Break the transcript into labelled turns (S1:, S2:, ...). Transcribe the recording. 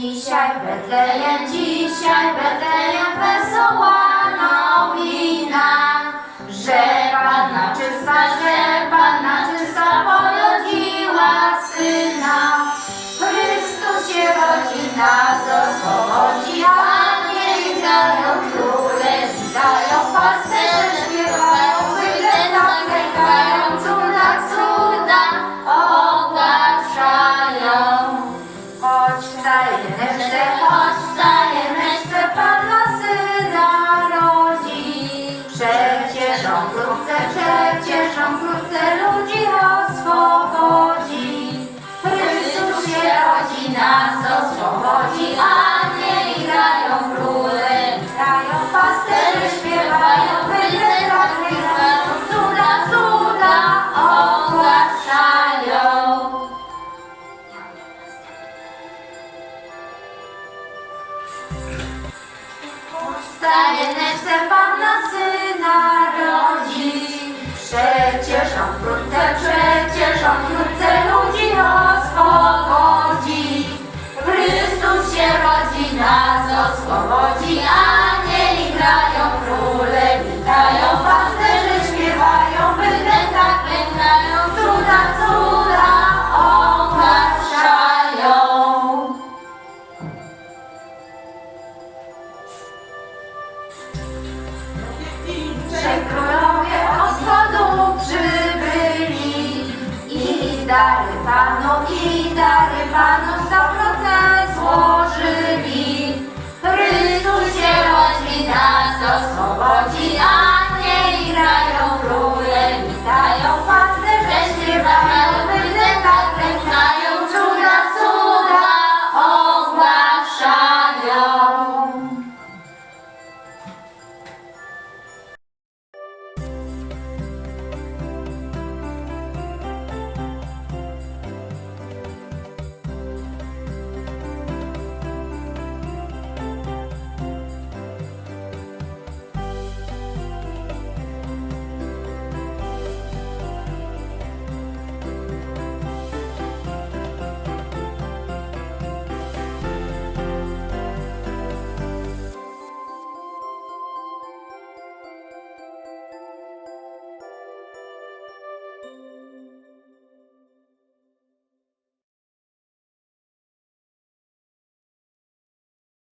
S1: dzisiaj, Betlejem dzisiaj, Betlejem wesoła nowina, że Panna czysta, że Panna czysta porodziła syna. Chrystus się rodzi, nas On wkrótce, przecież on wkrótce ludzi oswobodzi. Chrystus się rodzi, nas oswobodzi, anieli grają, króle grają, pasterze śpiewają, byle tak lękają, cuda, cuda ogłaszają. Stajeneczce Wkrótce przecież, on wkrótce ludzi oswobodzi. Chrystus się rodzi, nas oswobodzi, anieli grają, króle witają, pasterze śpiewają, bydlę tak pękają, cuda, cuda opatrzają. Że królowie dary Panu i dary Panu.